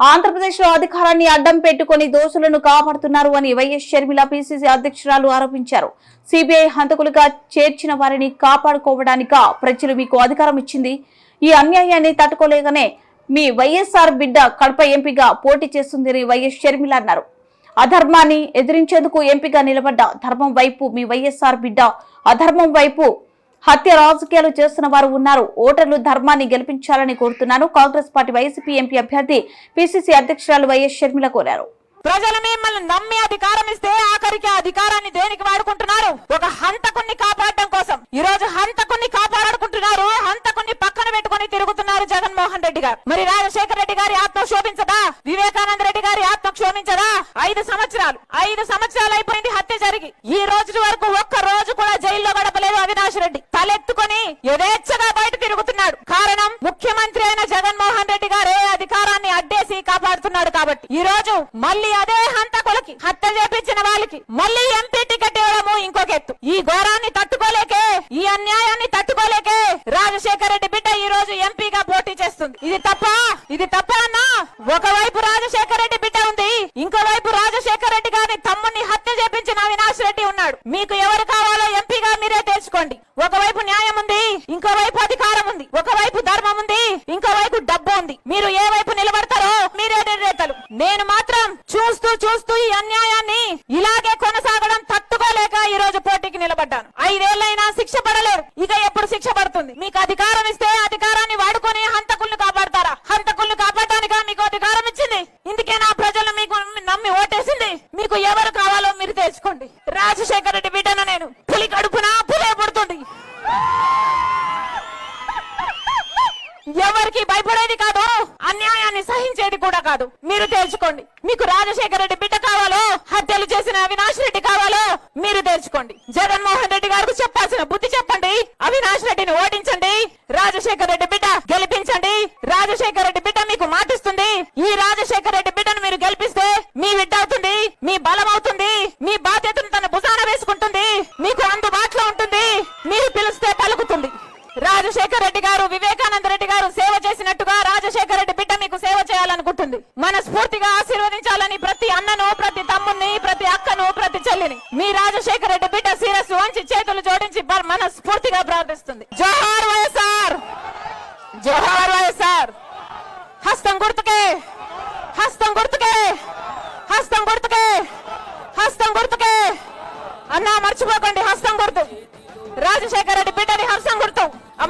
ఆంధ్రప్రదేశ్లో అధికారాన్ని అడ్డం పెట్టుకుని దోషులను కాపాడుతున్నారు అని వైఎస్ షర్మిల పిసిసి అధ్యక్షురాలు ఆరోపించారు. సిబిఐ హంతకులుగా చేర్చిన వారిని కాపాడుకోవడానిక ప్రజలు మీకు అధికారం ఇచ్చింది. ఈ అన్యాయాన్ని తట్టుకోలేకనే మీ వైఎస్ఆర్ బిడ్డ కడప ఎంపీగా పోటీ చేస్తుందని వైఎస్ షర్మిల అన్నారు. అధర్మాన్ని ఎదిరించేందుకు ఎంపీగా నిలబడ్డ ధర్మం వైపు మీ వైఎస్ఆర్ బిడ్డ అధర్మం వైపు హత్య రాజకీయాలు చేస్తున్న వారు ఉన్నారు. ఓటర్లు ధర్మాన్ని గెలిపించాలని కోరుతున్నాను. కాంగ్రెస్ పార్టీ వైసీపీ ఎంపీ అభ్యర్థి పిసిసి అధ్యక్షురాలు వైఎస్ షర్మిల కోరారు. ప్రజలు మిమ్మల్ని నమ్మి అధికారం ఇస్తే ఆఖరికి అధికారాన్ని దేనికి వాడుకుంటున్నారు? ఒక హంతకుణ్ణి కాపాడడం కోసం. ఈ రోజు హంతకుణ్ణి కాపాడుకుంటున్నారు హంతకుణ్ణి పక్కన పెట్టుకొని తిరుగుతున్నారు జగన్మోహన్ రెడ్డి గారు. మరి రాజశేఖర రెడ్డి గారి ఆత్మ క్షోభించదా? వివేకానంద రెడ్డి గారి ఆత్మ క్షోభించదా? ఐదు సంవత్సరాలు. ఐదు సంవత్సరాలు అయిపోయింది హత్య జరిగి. ఈ రోజు వరకు ఒక్క రోజు కూడా జైల్లో గడపలేదు అవినాష్ రెడ్డి తలెత్తుకొని యథేచ్ఛగా బయట తిరుగుతున్నాడు. కారణం ముఖ్యమంత్రి అయిన జగన్మోహన్ రెడ్డి గారే అధికారాన్ని అడ్డేసి కాపాడుతున్నాడు కాబట్టి. ఈ రోజు మళ్ళీ అదే హంతకులకి హత్య చేపించిన వాళ్ళకి మళ్ళీ ఎంపీ టికెట్ ఇవ్వడము ఇంకొక ఎత్తు. ఈ ఘోరాన్ని తట్టుకోలేకే ఈ అన్యాయాన్ని తట్టుకోలేకే రాజశేఖర రెడ్డి బిడ్డ ఈ రోజు ఎంపీగా పోటీ చేస్తుంది. ఇది తప్ప? ఇది తప్ప అన్నా? ఒకవైపు రాజశేఖర రెడ్డి బిడ్డ ఉంది ఇంకోవైపు రాజశేఖర రెడ్డి గారిని తమ్ముడిని హత్య చేపించిన అవినాష్ రెడ్డి ఉన్నాడు. మీకు ఎవరు కావాలో ఎంపీగా మీరే తెలుసుకోండి. ఒకవైపు న్యాయం ఉంది ఇంకోవైపు అధికారం ఉంది ఒకవైపు ధర్మం ఉంది ఇంకోవైపు డబ్బు ఉంది. మీరు ఏ వైపు నిలబడతారో మీరే నిర్ణేతలు. నేను మాత్రం చూస్తూ చూస్తూ ఈ అన్యాయాన్ని ఇలాగే కొనసాగడం తట్టుకోలేక ఈ రోజు పోటీకి నిలబడ్డాను. ఐదేళ్ళైనా శిక్ష పడలేరు. ఇక ఎప్పుడు శిక్ష పడుతుంది? మీకు అధికారం ఇస్తే అధికారాన్ని వాడుకొని హంతకుల్ని కాపాడతారా? హంతకుల్ని కాపాడటానికా మీకు అధికారం ఇచ్చింది? ఇందుకే నా ప్రజలు మీకు నమ్మి ఓటేసింది. మీకు ఎవరు కావాలో మీరు తెలుసుకోండి రాజశేఖర రెడ్డి బిడ్డను నేను పులి కడుపున పులే పుడుతుంది ఎవరికి భయపడేది కాదు అన్యాయాన్ని సహించేది కూడా కాదు. మీరు తేల్చుకోండి. మీకు రాజశేఖర రెడ్డి బిడ్డ కావాలో హత్యలు చేసిన అవినాష్ రెడ్డి కావాలో మీరు తేల్చుకోండి. జగన్మోహన్ రెడ్డి గారికి చెప్పాల్సిన బుద్ధి చెప్పండి. అవినాష్ రెడ్డిని ఓడించండి. రాజశేఖర రెడ్డి బిడ్డ గెలిపించండి. రాజశేఖర రెడ్డి బిడ్డ మీకు మాటిస్తుంది. ఈ రాజశేఖర రెడ్డి బిడ్డను మీరు గెలిపిస్తే మీ బిడ్డ అవుతుంది మీ బలం అవుతుంది మీ రాజశేఖర రెడ్డి గారు వివేకానంద రెడ్డి గారు సేవ చేసినట్టుగా రాజశేఖర రెడ్డి బిడ్డ మీకు సేవ చేయాలనుకుంటుంది. మనస్ఫూర్తిగా ఆశీర్వదించాలని ప్రతి అన్నను ప్రతి తమ్ముని ప్రతి అక్కను ప్రతి చెల్లిని మీ రాజశేఖర రెడ్డి బిడ్డ శిరస్సు వంచి చేతులు జోడించి మన మనస్ఫూర్తిగా ప్రార్థిస్తుంది. జోహార్ వైఎస్ఆర్! జోహార్ వైఎస్ఆర్! హస్తం గుర్తుకే! హస్తం గుర్తుకే! హస్తం గుర్తుకే! హస్తం గుర్తుకే! అన్నా మర్చిపోకండి హస్తం గుర్తు. రాజశేఖర రెడ్డి బిడ్డని హస్తం గుర్తు.